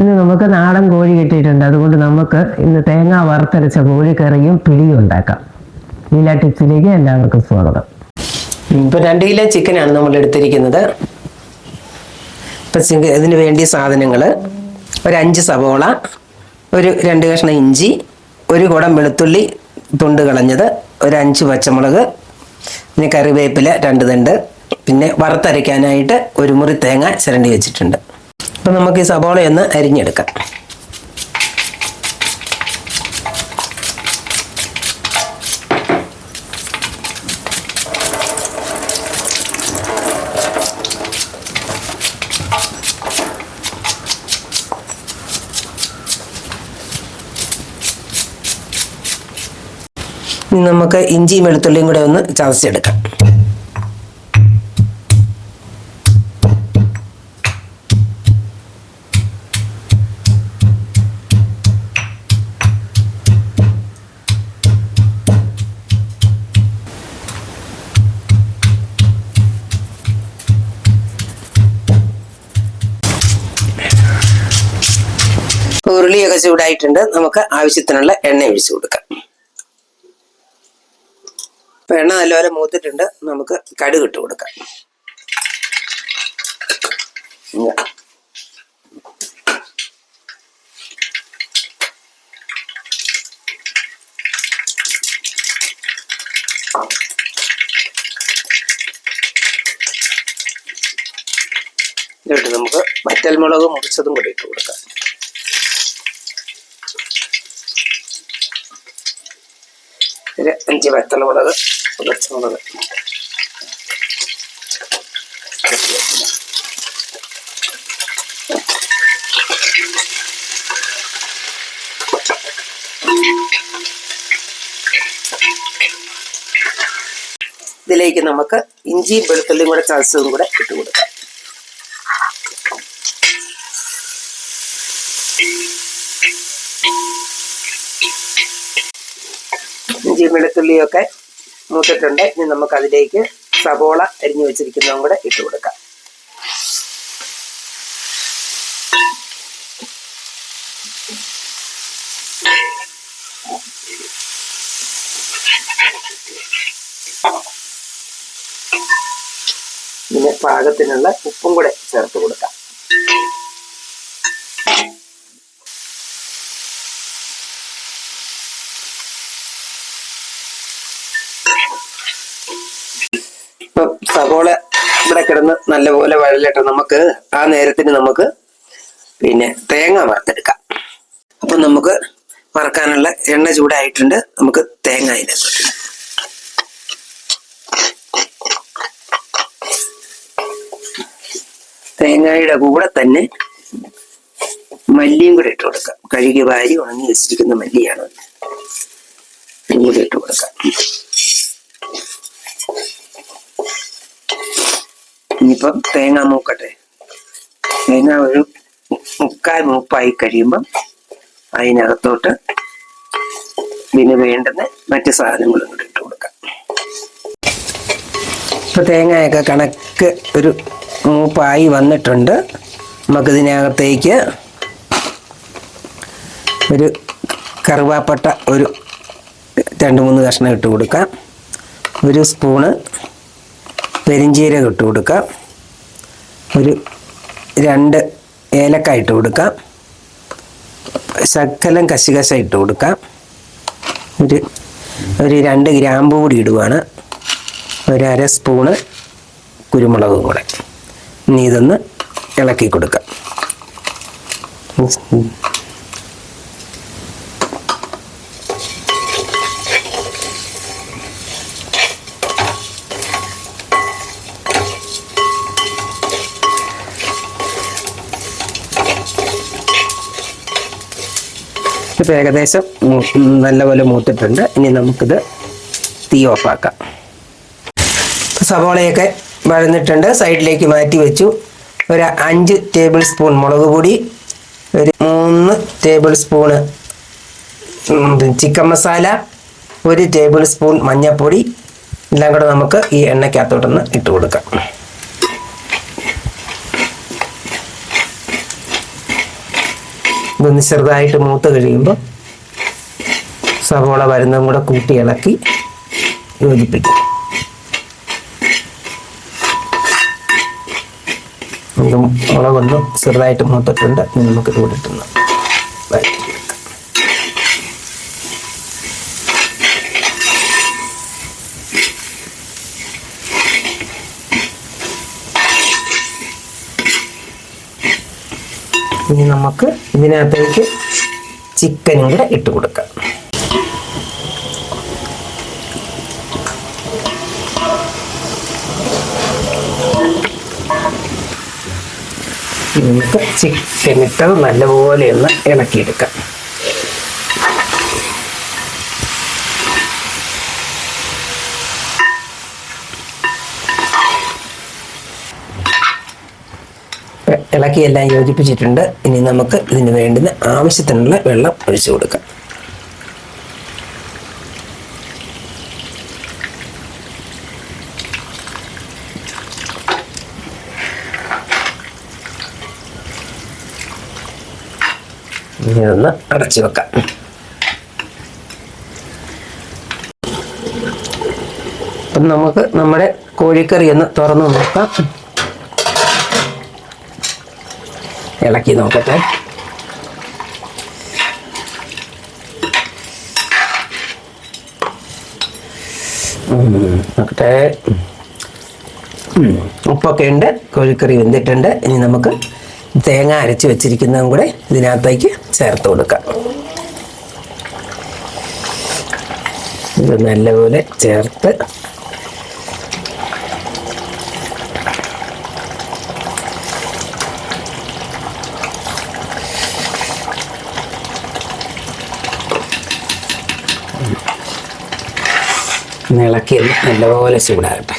ഇന്ന് നമുക്ക് നാടൻ കോഴി കിട്ടിയിട്ടുണ്ട്. അതുകൊണ്ട് നമുക്ക് ഇന്ന് തേങ്ങ വറുത്തരച്ച കോഴിക്കറിയും പിടിയും ഉണ്ടാക്കാം. ലീല ടിപ്സിലേക്ക് എല്ലാവർക്കും സ്വാഗതം. ഇപ്പൊ രണ്ട് കിലോ ചിക്കനാണ് നമ്മൾ എടുത്തിരിക്കുന്നത്. ഇപ്പം ഇതിന് വേണ്ടിയ സാധനങ്ങൾ ഒരു അഞ്ച് സവോള ഒരു രണ്ട് കഷ്ണം ഇഞ്ചി ഒരു കുടം വെളുത്തുള്ളി തുണ്ട് കളഞ്ഞത് ഒരു അഞ്ച് പച്ചമുളക് പിന്നെ കറിവേപ്പില രണ്ട് തണ്ട് പിന്നെ വറുത്തരയ്ക്കാനായിട്ട് ഒരു മുറി തേങ്ങ ചിരണ്ടി വെച്ചിട്ടുണ്ട്. അപ്പം നമുക്ക് ഈ സബോളയൊന്ന് അരിഞ്ഞെടുക്കാം. നമുക്ക് ഇഞ്ചിയും വെളുത്തുള്ളിയും കൂടെ ഒന്ന് ചതച്ചെടുക്കാം. ഉരുളിയൊക്കെ ചൂടായിട്ടുണ്ട് നമുക്ക് ആവശ്യത്തിനുള്ള എണ്ണ ഒഴിച്ചു കൊടുക്കാം ഇപ്പൊ എണ്ണ നല്ലപോലെ മൂത്തിട്ടുണ്ട് നമുക്ക് കടുക് ഇട്ട് കൊടുക്കാം. ഇതിട്ട് നമുക്ക് വറ്റൽമുളക് മുറിച്ചതും കൂടി ഇട്ട് കൊടുക്കാം അഞ്ച് വറ്റൽമുളക് പച്ചമുളക് ഇതിലേക്ക് നമുക്ക് ഇഞ്ചിയും വെളുത്തുള്ളിയും കൂടെ ചതച്ചതും കൂടെ ഇട്ട് കൊടുക്കാം. ഇഞ്ചിയും വെളുത്തുള്ളിയൊക്കെ മൂത്തിട്ടുണ്ട്. ഇനി നമുക്ക് അതിലേക്ക് സവോള അരിഞ്ഞു വെച്ചിരിക്കുന്നതും കൂടെ ഇട്ട് കൊടുക്കാം. പിന്നെ പാകത്തിനുള്ള ഉപ്പും കൂടെ ചേർത്ത് കൊടുക്കാം. സവോള ഇവിടെ കിടന്ന് നല്ലപോലെ വഴലിട്ട്. നമുക്ക് ആ നേരത്തിന് നമുക്ക് പിന്നെ തേങ്ങ വറുത്തെടുക്കാം. അപ്പം നമുക്ക് വറക്കാനുള്ള എണ്ണ ചൂടായിട്ടുണ്ട്. നമുക്ക് തേങ്ങ അതിനകത്ത്. തേങ്ങയുടെ കൂടെ തന്നെ മല്ലിയും കൂടെ ഇട്ട് കൊടുക്കാം. കഴുകി വാരി ഉണങ്ങി വെച്ചിരിക്കുന്ന മല്ലിയാണ്. ഇട്ട് കൊടുക്കാം. ഇനിയിപ്പം തേങ്ങ മൂക്കട്ടെ. തേങ്ങ ഒരു മുക്കാൽ മൂപ്പായി കഴിയുമ്പം അതിനകത്തോട്ട് ഇതിന് വേണ്ടുന്ന മറ്റ് സാധനങ്ങളും കൂടി ഇട്ട് കൊടുക്കാം. ഇപ്പൊ തേങ്ങയൊക്കെ കണക്ക് ഒരു മൂപ്പായി വന്നിട്ടുണ്ട്. നമുക്കിതിനകത്തേക്ക് ഒരു കറുവാപ്പട്ട ഒരു രണ്ട് മൂന്ന് കഷ്ണം ഇട്ട് കൊടുക്കാം. ഒരു സ്പൂണ് പെരിഞ്ചീരകം ഇട്ട് കൊടുക്കാം ഒരു രണ്ട് ഏലക്ക ഇട്ട് കൊടുക്കാം ശക്കലം കശികശ ഇട്ട് കൊടുക്കാം ഒരു ഒരു രണ്ട് ഗ്രാമ്പ് കൂടി ഇടുവാണ്. ഒരു അര സ്പൂണ് കുരുമുളകും കൂടെ. ഇനി ഇതൊന്ന് ഇളക്കി കൊടുക്കാം ഇപ്പം ഏകദേശം നല്ലപോലെ മൂത്തിട്ടുണ്ട്. ഇനി നമുക്കിത് തീ ഓഫാക്കാം. സവോളയൊക്കെ വഴന്നിട്ടുണ്ട്. സൈഡിലേക്ക് മാറ്റി വെച്ചു. ഒരു അഞ്ച് ടേബിൾ സ്പൂൺ മുളക് പൊടി ഒരു മൂന്ന് ടേബിൾ സ്പൂണ് ചിക്കൻ മസാല ഒരു ടേബിൾ സ്പൂൺ മഞ്ഞൾപ്പൊടി എല്ലാം കൂടെ നമുക്ക് ഈ എണ്ണയ്ക്കകത്തോട്ടൊന്ന് ഇട്ട് കൊടുക്കാം. ഇതൊന്ന് ചെറുതായിട്ട് മൂത്ത് കഴിയുമ്പോൾ സവോള വരുന്നതും കൂടെ കൂട്ടി ഇളക്കി യോജിപ്പിക്കും. മുളകൊന്ന് ചെറുതായിട്ട് മൂത്തിട്ടുണ്ട്. നമുക്ക് കൂടെ ഇട്ടൊന്ന് ഇനി നമുക്ക് ഇതിനകത്തേക്ക് ചിക്കനും കൂടെ ഇട്ട് കൊടുക്കാം. ചിക്കൻ ഇട്ടത് നല്ലപോലെ ഒന്ന് ഇളക്കിയെടുക്കാം. ഇളക്കി എല്ലാം യോജിപ്പിച്ചിട്ടുണ്ട്. ഇനി നമുക്ക് ഇതിന് വേണ്ടുന്ന ആവശ്യത്തിനുള്ള വെള്ളം ഒഴിച്ചു കൊടുക്കാം. ഇതൊന്ന് അടച്ചു വെക്കാം. അപ്പം നമുക്ക് നമ്മുടെ കോഴിക്കറി ഒന്ന് തുറന്നു നോക്കാം. ഇളക്കി നോക്കട്ടെ. നോക്കട്ടെ. ഉപ്പൊക്കെ ഉണ്ട് കോഴിക്കറി വെന്തിട്ടുണ്ട്. ഇനി നമുക്ക് തേങ്ങ അരച്ച് വെച്ചിരിക്കുന്നതും കൂടെ ഇതിനകത്തേക്ക് ചേർത്ത് കൊടുക്കാം. ഇത് നല്ലപോലെ ചേർത്ത് ഒന്ന് ഇളക്കി നല്ലപോലെ ചൂടാകട്ടെ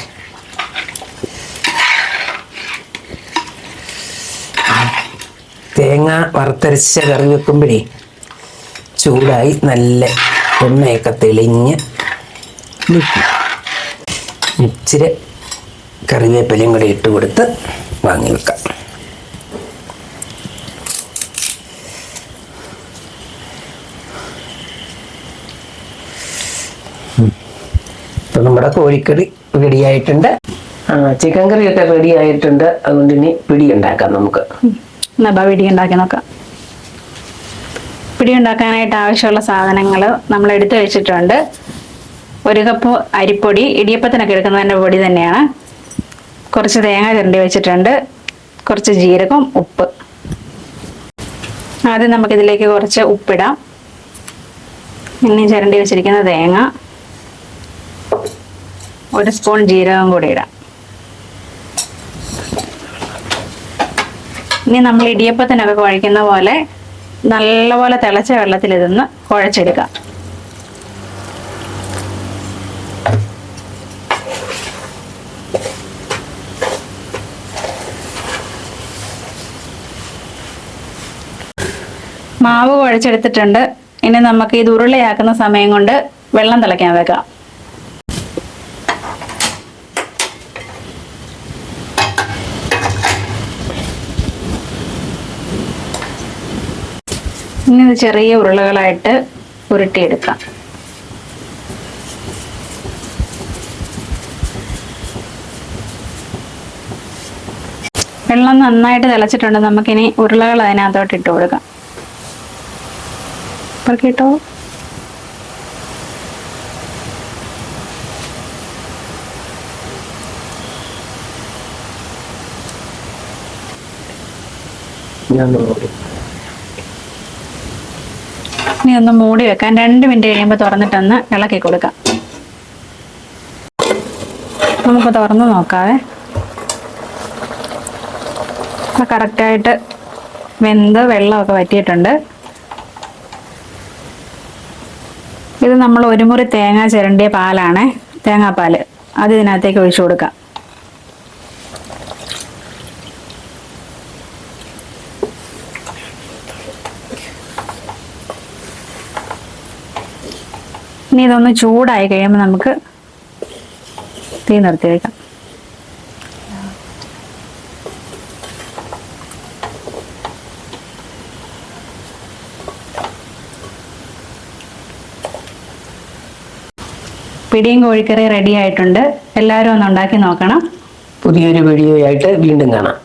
തേങ്ങ വറുത്തരച്ച കറി വെക്കുമ്പോഴേ ചൂടായി നല്ല എണ്ണയൊക്കെ തെളിഞ്ഞ്. ഇച്ചിരി കറിവേപ്പിലയും കൂടി ഇട്ട് കൊടുത്ത് വാങ്ങി വെക്കാം ഇപ്പൊ നമ്മുടെ കോഴിക്കറി റെഡി ആയിട്ടുണ്ട്. ചിക്കൻ ഒക്കെ റെഡി ആയിട്ടുണ്ട്. അതുകൊണ്ട് ഇനി പിടി ഉണ്ടാക്കാം നമുക്ക്. പിടി ഉണ്ടാക്കി നോക്കാം. പിടി ഉണ്ടാക്കാനായിട്ട് ആവശ്യമുള്ള സാധനങ്ങൾ നമ്മൾ എടുത്തു വെച്ചിട്ടുണ്ട്. ഒരു കപ്പ് അരിപ്പൊടി ഇടിയപ്പത്തിനൊക്കെ എടുക്കുന്നതിന്റെ പൊടി തന്നെയാണ്. കുറച്ച് തേങ്ങ ചിരണ്ടി വെച്ചിട്ടുണ്ട്. കുറച്ച് ജീരകം ഉപ്പ്. ആദ്യം നമുക്കിതിലേക്ക് കുറച്ച് ഉപ്പിടാം. ഇനി ചിരണ്ടി വെച്ചിരിക്കുന്ന തേങ്ങ. ഒരു സ്പൂൺ ജീരകം കൂടി ഇടാം. ഇനി നമ്മൾ ഇടിയപ്പത്തിനൊക്കെ കുഴയ്ക്കുന്ന പോലെ നല്ലപോലെ തിളച്ച വെള്ളത്തിൽ ഇതൊന്ന് കുഴച്ചെടുക്കാം. മാവ് കുഴച്ചെടുത്തിട്ടുണ്ട്. ഇനി നമുക്ക് ഇത് ഉരുളയാക്കുന്ന സമയം കൊണ്ട് വെള്ളം തിളയ്ക്കാൻ വെക്കാം. ഇനി ഇത് ചെറിയ ഉരുളകളായിട്ട് ഉരുട്ടിയെടുക്കാം. വെള്ളം നന്നായിട്ട് തിളച്ചിട്ടുണ്ട്. നമുക്കിനി ഉരുളകൾ അതിനകത്തോട്ട് ഇട്ട് കൊടുക്കാം. കേട്ടോ ഞാൻ. ഇനി ഒന്ന് മൂടി വെക്കാൻ രണ്ട് മിനിറ്റ് കഴിയുമ്പോൾ തുറന്നിട്ടൊന്ന് ഇളക്കി കൊടുക്കാം. നമുക്ക് തുറന്ന് നോക്കാവേ. അപ്പം കറക്റ്റായിട്ട് വെന്ത് വെള്ളമൊക്കെ വറ്റിയിട്ടുണ്ട്. ഇത് നമ്മൾ ഒരു മുറി തേങ്ങ ചിരണ്ടിയ പാലാണ്. തേങ്ങാപ്പാൽ അത് ഇതിനകത്തേക്ക് ഒഴിച്ചു കൊടുക്കാം. ഇനി ഇതൊന്ന് ചൂടായി കഴിയുമ്പോൾ നമുക്ക് തീ നിർത്തി വെക്കാം. പിടിയും കോഴിക്കറി റെഡി ആയിട്ടുണ്ട്. എല്ലാവരും ഒന്ന് ഉണ്ടാക്കി നോക്കണം. പുതിയൊരു വീഡിയോയായിട്ട് വീണ്ടും കാണാം.